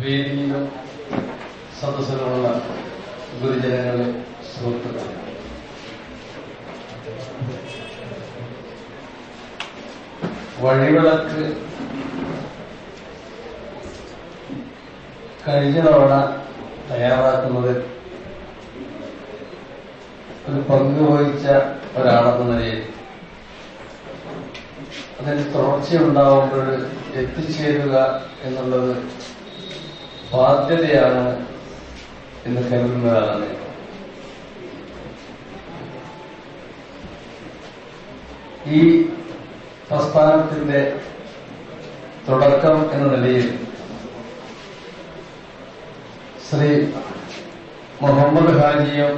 വേദിയിലും സദസ്സിലുമുള്ള ഗുരുജനങ്ങളെ സുഹൃത്തുക്കളെ. വഴിവിളക്ക് കഴിഞ്ഞ തവണ തയ്യാറാക്കുന്നതിൽ ഒരു പങ്ക് വഹിച്ച ഒരാളെന്ന നിലയിൽ അതിന് തുടർച്ചയുണ്ടാവുമ്പോൾ എത്തിച്ചേരുക എന്നുള്ളത് ബാധ്യതയാണ് എന്ന് കരുതുന്നതാണ് ഈ പ്രസ്ഥാനത്തിന്റെ തുടക്കം എന്ന നിലയിൽ ശ്രീ മുഹമ്മദ് ഹാജിയും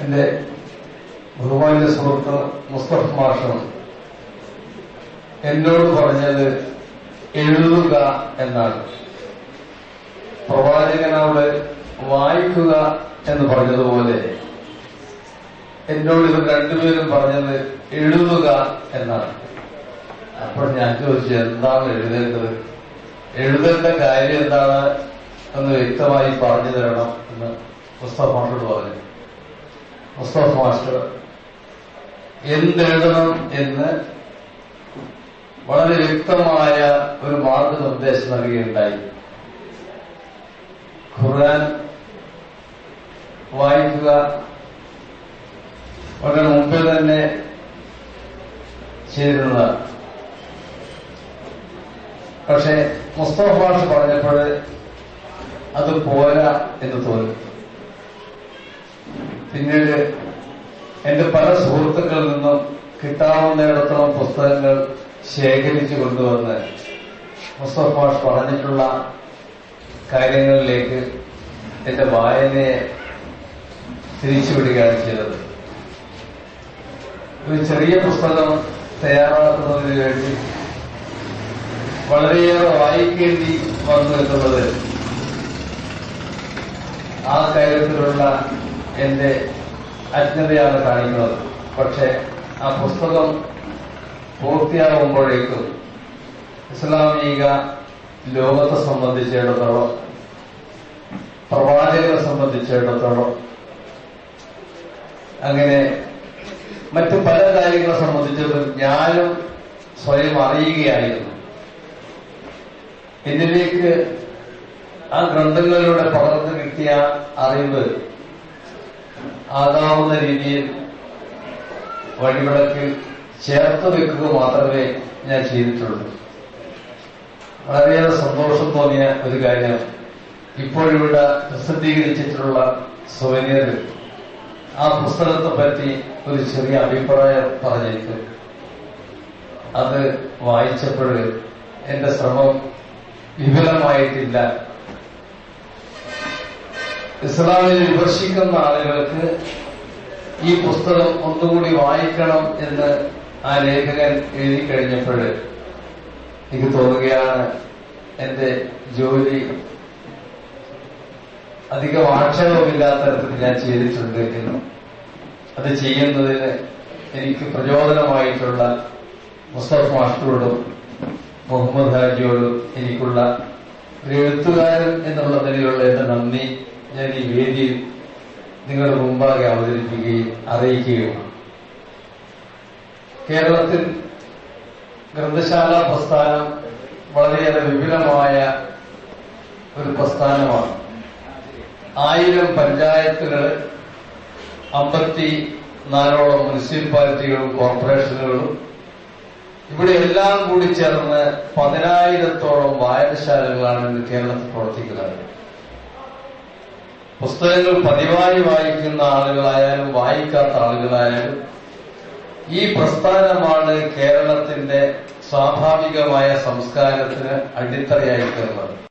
എന്റെ ബഹുമാന്യ സുഹൃത്ത് മുസ്തഫ് മാഷും എന്നോട് പറഞ്ഞത് എഴുതുക എന്നാണ്. പ്രവാചകനോട് വായിക്കുക എന്ന് പറഞ്ഞതുപോലെ എന്നോട് ഇവർ രണ്ടുപേരും പറഞ്ഞത് എഴുതുക എന്നാണ്. അപ്പോൾ ഞാൻ ചോദിച്ചു എന്താണ് എഴുതേണ്ടത്? എഴുതേണ്ട കാര്യം എന്താണ് എന്ന് വ്യക്തമായി പറഞ്ഞു തരണം എന്ന് മുസ്തഫ മാസ്റ്റർ പറഞ്ഞു. മുസ്തഫ മാസ്റ്റർ എന്തെഴുതണം എന്ന് വളരെ വ്യക്തമായ ഒരു മാർഗനിർദ്ദേശം നൽകുകയുണ്ടായി. ഖുർആൻ വായിക്കുക. വളരെ മുമ്പേ തന്നെ ചെയ്തിരുന്നതാണ് പക്ഷെ മുസ്തഫ ഭാഷ പറഞ്ഞപ്പോൾ അത് പോരാ എന്ന് തോന്നി. പിന്നീട് എന്റെ പല സുഹൃത്തുക്കളിൽ നിന്നും കിട്ടാവുന്നിടത്തോളം പുസ്തകങ്ങൾ ശേഖരിച്ചു കൊണ്ടുവന്ന് മുസ്തഫ ഭാഷ പറഞ്ഞിട്ടുള്ള കാര്യങ്ങളിലേക്ക് എന്റെ വായനയെ തിരിച്ചുവിടുകയാണ് ചെയ്തത്. ഒരു ചെറിയ പുസ്തകം തയ്യാറാക്കുന്നതിന് വേണ്ടി വളരെയേറെ വായിക്കേണ്ടി വന്നു എന്നുള്ളത് ആ കാര്യത്തിലുള്ള എന്റെ അജ്ഞതയാണ് കാണിക്കുന്നത്. പക്ഷെ ആ പുസ്തകം പൂർത്തിയാകുമ്പോഴേക്കും ഇസ്ലാമിക ലോകത്തെ സംബന്ധിച്ചിടത്തോളം പ്രവാചകരെ സംബന്ധിച്ചിടത്തോളം അങ്ങനെ മറ്റു പല കാര്യങ്ങളെ സംബന്ധിച്ചിടത്തോളം ഞാനും സ്വയം അറിയുകയായിരുന്നു. എന്നിലേക്ക് ആ ഗ്രന്ഥങ്ങളിലൂടെ പകർന്നു കിട്ടിയ അറിവ് ആകാവുന്ന രീതിയിൽ വഴിവിളക്കിൽ ചേർത്ത് വെക്കുക മാത്രമേ ഞാൻ ചെയ്തിട്ടുള്ളൂ. വളരെയേറെ സന്തോഷം തോന്നിയ ഒരു കാര്യം. ഇപ്പോഴിവിടെ പ്രസിദ്ധീകരിച്ചിട്ടുള്ള സുവനീർ ആ പുസ്തകത്തെ പറ്റി ഒരു ചെറിയ അഭിപ്രായം പറഞ്ഞേക്ക്. അത് വായിച്ചപ്പോൾ എന്റെ ശ്രമം വിപുലമായിട്ടില്ല ഇസ്ലാമിനെ വിമർശിക്കുന്ന ആളുകൾക്ക് ഈ പുസ്തകം ഒന്നുകൂടി വായിക്കണം എന്ന് ആ ലേഖകൻ എഴുതി കഴിഞ്ഞപ്പോൾ എനിക്ക് തോന്നുകയാണ് എന്റെ ജോലി അധികം ആക്ഷേപമില്ലാത്ത തരത്തിൽ ഞാൻ ചെയ്തിട്ടുണ്ട് അത് ചെയ്യുന്നതിന് എനിക്ക് പ്രചോദനമായിട്ടുള്ള മുസ്തഫ് മാസ്റ്ററോടും മുഹമ്മദ് ഹാജിയോടും എനിക്കുള്ള ഒരു എഴുത്തുകാരൻ എന്നുള്ള നിലയിലുള്ള എന്റെ നന്ദി ഞാൻ ഈ വേദിയിൽ നിങ്ങളുടെ മുമ്പാകെ അവതരിപ്പിക്കുകയും അറിയിക്കുകയുമാണ്. കേരളത്തിൽ ഗ്രന്ഥശാല പ്രസ്ഥാനം വളരെയേറെ വിപുലമായ ഒരു പ്രസ്ഥാനമാണ്. ആയിരം പഞ്ചായത്തുകൾ അമ്പത്തി നാലോളം മുനിസിപ്പാലിറ്റികളും കോർപ്പറേഷനുകളും ഇവിടെ എല്ലാം കൂടി ചേർന്ന് പതിനായിരത്തോളം വായനശാലകളാണ് ഇന്ന് കേരളത്തിൽ പ്രവർത്തിക്കുന്നത്. പുസ്തകങ്ങൾ പതിവായി വായിക്കുന്ന ആളുകളായാലും വായിക്കാത്ത ആളുകളായാലും ഈ പ്രസ്ഥാനമാണ് കേരളത്തിന്റെ സ്വാഭാവികമായ സംസ്കാരത്തിന് അടിത്തറയായി തീർന്നത്.